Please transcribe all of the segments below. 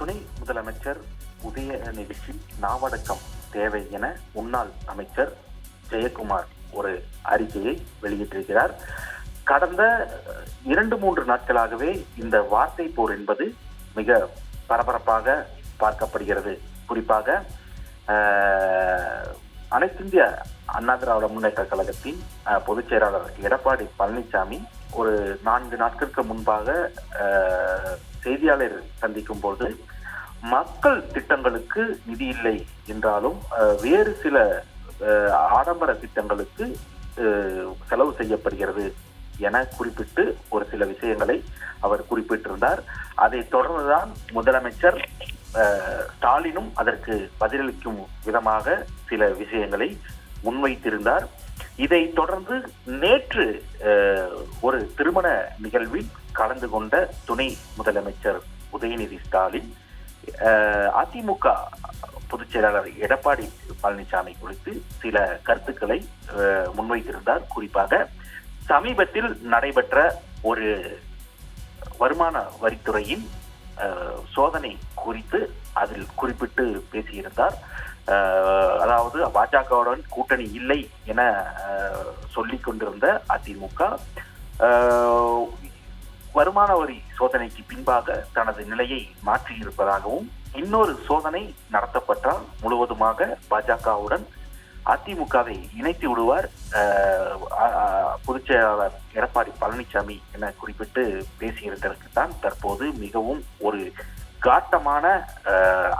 துணை முதலமைச்சர் உதயநிதிக்கு நாவடக்கம் தேவை என முன்னாள் அமைச்சர் ஜெயக்குமார் ஒரு அறிக்கையை வெளியிட்டிருக்கிறார். கடந்த இரண்டு மூன்று நாட்களாகவே இந்த வார்த்தை போர் என்பது மிக பரபரப்பாக பார்க்கப்படுகிறது. குறிப்பாக அஹ், அனைத்திந்திய அண்ணா திராவிட முன்னேற்ற கழகத்தின் பொதுச் செயலாளர் எடப்பாடி பழனிசாமி ஒரு நான்கு நாட்களுக்கு முன்பாக செய்தியாளர் சந்திக்கும் போது மக்கள் திட்டங்களுக்கு நிதி இல்லை என்றாலும் வேறு சில ஆடம்பர திட்டங்களுக்கு செலவு செய்யப்படுகிறது என குறிப்பிட்டு ஒரு சில விஷயங்களை அவர் குறிப்பிட்டிருந்தார். அதை தொடர்ந்துதான் முதலமைச்சர் ஸ்டாலினும் அதற்கு பதிலளிக்கும் விதமாக சில விஷயங்களை முன்வைத்திருந்தார். இதை தொடர்ந்து நேற்று ஒரு திருமண நிகழ்வில் கலந்து கொண்ட துணை முதலமைச்சர் உதயநிதி ஸ்டாலின் அதிமுக பொதுச் செயலாளர் எடப்பாடி பழனிசாமி குறித்து சில கருத்துக்களை முன்வைத்திருந்தார். குறிப்பாக சமீபத்தில் நடைபெற்ற ஒரு வருமான வரித்துறையின் சோதனை குறித்து அதில் குறிப்பிட்டு பேசியிருந்தார். அதாவது பாஜகவுடன் கூட்டணி இல்லை என சொல்லி கொண்டிருந்த அதிமுக வருமான வரி சோதனைக்கு பின்பாக தனது நிலையை மாற்றியிருப்பதாகவும் இன்னொரு சோதனை நடத்தப்பட்டால் முழுவதுமாக பாஜகவுடன் அதிமுகவை இணைத்து விடுவார் பொதுச்செயலாளர் பொதுச் செயலாளர் எடப்பாடி பழனிசாமி என குறிப்பிட்டு பேசியிருந்ததற்கு தான் தற்போது மிகவும் ஒரு காட்டமான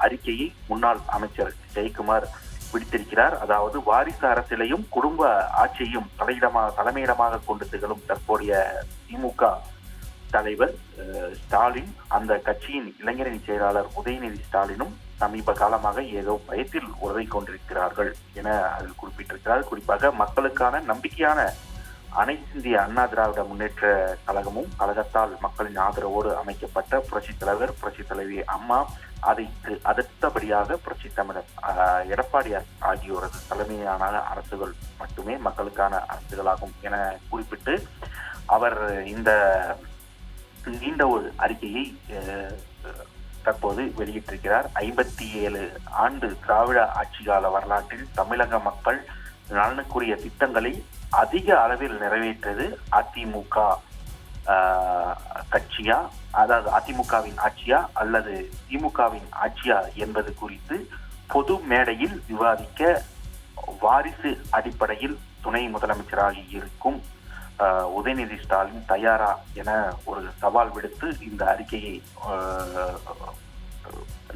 அறிக்கையை முன்னாள் அமைச்சர் ஜெயக்குமார் விடுத்திருக்கிறார். அதாவது வாரிசு அரசியலையும் குடும்ப ஆட்சியையும் தலையிடமாக தலைமையிடமாக கொண்டு திகழும் தற்போதைய திமுக தலைவர் ஸ்டாலின் அந்த கட்சியின் இளைஞரணி செயலாளர் உதயநிதி ஸ்டாலினும் சமீப காலமாக ஏதோ பயத்தில் உறவை கொண்டிருக்கிறார்கள் என அதில் குறிப்பிட்டிருக்கிறார். குறிப்பாக மக்களுக்கான நம்பிக்கையான அனைத்து இந்திய அண்ணா திராவிட முன்னேற்ற கழகமும் கழகத்தால் மக்களின் ஆதரவோடு அமைக்கப்பட்ட புரட்சி தலைவர் புரட்சித் தலைவி அம்மா அதைக்கு அடுத்தபடியாக புரட்சி தமிழர் அஹ், எடப்பாடி ஆகியோரது தலைமையிலான அரசுகள் மட்டுமே மக்களுக்கான அரசுகளாகும் என குறிப்பிட்டு அவர் இந்த நீண்ட ஒரு அறிக்கையை தற்போது வெளியிட்டிருக்கிறார். ஐம்பத்தி ஏழு ஆண்டு திராவிட ஆட்சி கால வரலாற்றில் தமிழக மக்கள் நலனுக்குரிய திட்டங்களை அதிக அளவில் நிறைவேற்றது அதிமுக கட்சியா அதாவது அதிமுகவின் ஆட்சியா அல்லது திமுகவின் ஆட்சியா என்பது குறித்து பொது மேடையில் விவாதிக்க வாரிசு அடிப்படையில் துணை முதலமைச்சராக இருக்கும் உதயநிதி ஸ்டாலின் தயாரா என ஒரு சவால் விடுத்து இந்த அறிக்கையை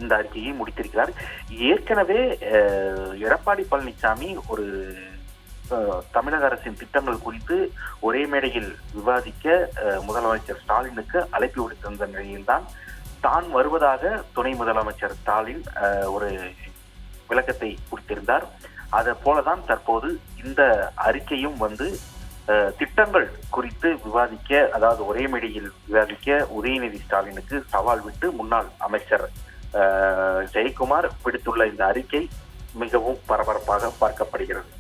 இந்த அறிக்கையை முடித்திருக்கிறார். ஏற்கனவே எடப்பாடி பழனிசாமி ஒரு தமிழக அரசின் திட்டங்கள் குறித்து ஒரே மேடையில் விவாதிக்க முதலமைச்சர் ஸ்டாலினுக்கு அழைப்பு விடுத்திருந்த நிலையில்தான் தான் வருவதாக துணை முதலமைச்சர் ஸ்டாலின் ஒரு விளக்கத்தை கொடுத்திருந்தார். அதை போலதான் தற்போது இந்த அறிக்கையும் வந்து திட்டங்கள் குறித்து விவாதிக்க அதாவது ஒரே மேடையில் விவாதிக்க உதயநிதி ஸ்டாலினுக்கு சவால் விட்டு முன்னாள் அமைச்சர் ஜெயக்குமார் விடுத்துள்ள இந்த அறிக்கை மிகவும் பரபரப்பாக பார்க்கப்படுகிறது.